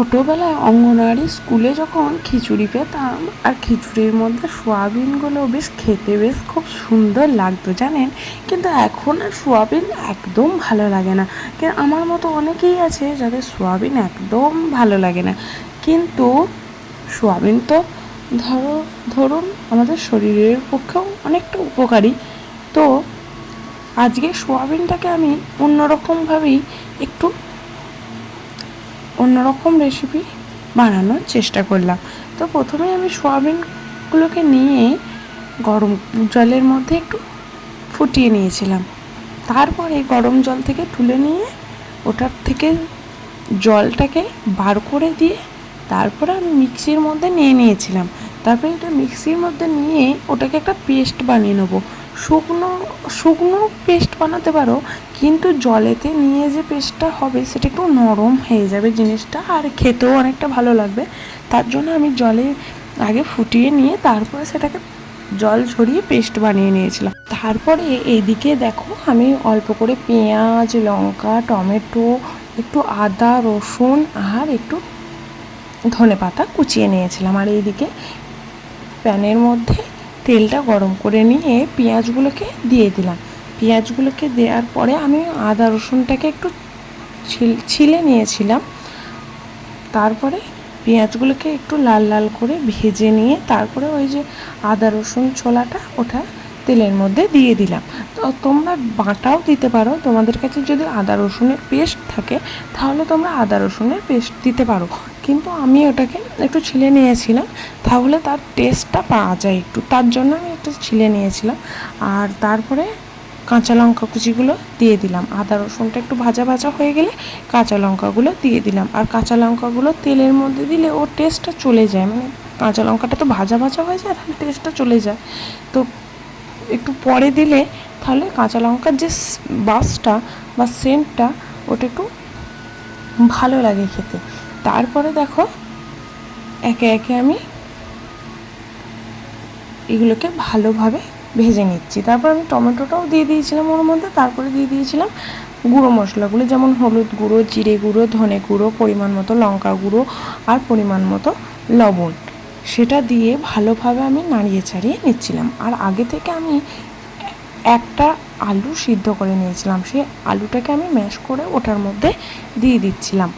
ছোটোবেলায় অঙ্গনওয়াড়ি স্কুলে যখন খিচুড়ি পেতাম, আর খিচুড়ির মধ্যে সোয়াবিনগুলো বেশ খেতে বেশ খুব সুন্দর লাগতো, জানেন? কিন্তু এখন আর সোয়াবিন একদম ভালো লাগে না। কে- আমার মতো অনেকেই আছে যাদের সোয়াবিন একদম ভালো লাগে না। কিন্তু সোয়াবিন তো ধরো, ধরুন আমাদের শরীরের পক্ষেও অনেকটা উপকারী। তো আজকে সোয়াবিনটাকে আমি অন্যরকমভাবেই একটু অন্যরকম রেসিপি বানানোর চেষ্টা করলাম। তো প্রথমে আমি সোয়াবিনগুলোকে নিয়ে গরম জলের মধ্যে একটু ফুটিয়ে নিয়েছিলাম। তারপরে গরম জল থেকে তুলে নিয়ে ওটার থেকে জলটাকে বার করে দিয়ে তারপরে আমি মিক্সির মধ্যে নিয়ে নিয়েছিলাম। তারপরে এটা মিক্সির মধ্যে নিয়ে ওটাকে একটা পেস্ট বানিয়ে নেব। শুকনো শুকনো পেস্ট বানাতে পারো, কিন্তু জলেতে নিয়ে যে পেস্টটা হবে, সেটা একটু নরম হয়ে যাবে জিনিসটা, আর খেতেও অনেকটা ভালো লাগবে। তার জন্য আমি জলে আগে ফুটিয়ে নিয়ে তারপরে সেটাকে জল ছড়িয়ে পেস্ট বানিয়ে নিয়েছিলাম। তারপরে এইদিকে দেখো, আমি অল্প করে পেঁয়াজ, লঙ্কা, টমেটো, একটু আদা, রসুন, আর একটু ধনে পাতা কুচিয়ে নিয়েছিলাম। আর এইদিকে প্যানের মধ্যে তেলটা গরম করে নিয়ে পেঁয়াজগুলোকে দিয়ে দিলাম। পেঁয়াজগুলোকে দেওয়ার পরে আমি আদা রসুনটাকে একটু ছিলে নিয়েছিলাম। তারপরে পেঁয়াজগুলোকে একটু লাল লাল করে ভেজে নিয়ে তারপরে ওই যে আদা রসুন ছোলাটা ওটা তেলের মধ্যে দিয়ে দিলাম। তো তোমরা বাটাও দিতে পারো। তোমাদের কাছে যদি আদা রসুনের পেস্ট থাকে, তাহলে তোমরা আদা রসুনের পেস্ট দিতে পারো। কিন্তু আমি ওটাকে একটু ছিলে নিয়েছিলাম, তাহলে তার টেস্টটা পাওয়া যায় একটু। তার জন্য আমি একটু ছিলে নিয়েছিলাম। আর তারপরে কাঁচা লঙ্কা কুচিগুলো দিয়ে দিলাম। আদা রসুনটা একটু ভাজা ভাজা হয়ে গেলে কাঁচা লঙ্কাগুলো দিয়ে দিলাম। আর কাঁচা লঙ্কাগুলো তেলের মধ্যে দিলে ওর টেস্টটা চলে যায়। মানে কাঁচা লঙ্কাটা তো ভাজা ভাজা হয়ে যায়, তাহলে টেস্টটা চলে যায়। তো একটু পরে দিলে তাহলে কাঁচা লঙ্কার যে বাসটা বা সেন্টটা, ওটা একটু ভালো লাগে খেতে। তারপরে দেখো, একে একে আমি এগুলোকে ভালোভাবে ভেজে নিচ্ছি। তারপর আমি টমেটোটাও দিয়ে দিয়েছিলাম ওর মধ্যে, তারপরে দিয়ে দিয়েছিলাম গুঁড়ো মশলাগুলো, যেমন হলুদ গুঁড়ো, জিরে গুঁড়ো, ধনে গুঁড়ো, পরিমাণ মতো লঙ্কা গুঁড়ো আর পরিমাণ মতো লবণ। সেটা দিয়ে ভালোভাবে আমি নাড়িয়ে ছাড়িয়ে নিচ্ছিলাম। আর আগে থেকে আমি একটা আলু সিদ্ধ করে নিয়েছিলাম। সেই আলুটাকে আমি ম্যাশ করে ওটার মধ্যে দিয়ে দিচ্ছিলাম।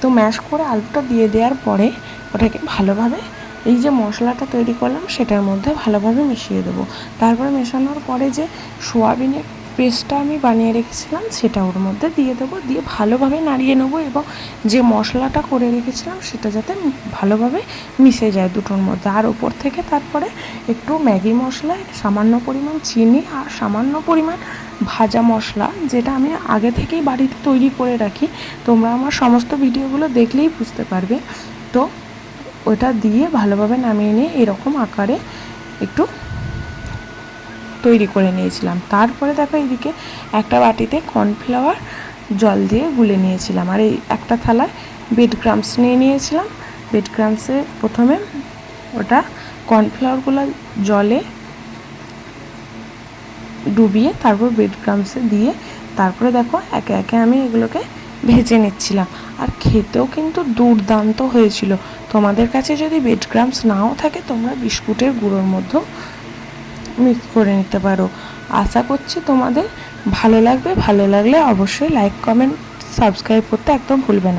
তো ম্যাশ করে আলুটা দিয়ে দেওয়ার পরে ওটাকে ভালোভাবে এই যে মশলাটা তৈরি করলাম, সেটার মধ্যে ভালোভাবে মিশিয়ে দেবো। তারপরে মেশানোর পরে যে সোয়াবিনের পেস্টটা আমি বানিয়ে রেখেছিলাম, সেটা ওর মধ্যে দিয়ে দেবো, দিয়ে ভালোভাবে নাড়িয়ে নেব এবং যে মশলাটা করে রেখেছিলাম সেটা যাতে ভালোভাবে মিশে যায় দুটোর মধ্যে। আর ওপর থেকে তারপরে একটু ম্যাগি মশলা, সামান্য পরিমাণ চিনি আর সামান্য পরিমাণ ভাজা মশলা, যেটা আমি আগে থেকেই বাড়িতে তৈরি করে রাখি। তোমরা আমার সমস্ত ভিডিওগুলো দেখলেই বুঝতে পারবে। তো ওটা দিয়ে ভালোভাবে নামিয়ে নিয়ে এরকম আকারে একটু তৈরি করে নিয়েছিলাম। তারপরে দেখো এইদিকে একটা বাটিতে কর্নফ্লাওয়ার জল দিয়ে গুলে নিয়েছিলাম। আর এই একটা থালায় বেড ক্রামস নিয়ে নিয়েছিলাম। বেড ক্রামসে প্রথমে ওটা কর্নফ্লাওয়ারগুলো জলে ডুবিয়ে তারপর বেড ক্রামসে দিয়ে তারপরে দেখো একে একে আমি এগুলোকে ভেজে নিচ্ছিলাম। আর খেতেও কিন্তু দুর্দান্ত হয়েছিল। তোমাদের কাছে যদি বেড ক্রামস নাও থাকে তোমরা বিস্কুটের গুঁড়োর মধ্যেও মিক্স করে নিতে পারো। আশা করছি তোমাদের ভালো লাগবে। ভালো লাগলে অবশ্যই লাইক কমেন্ট সাবস্ক্রাইব করতে একদম ভুলবে না।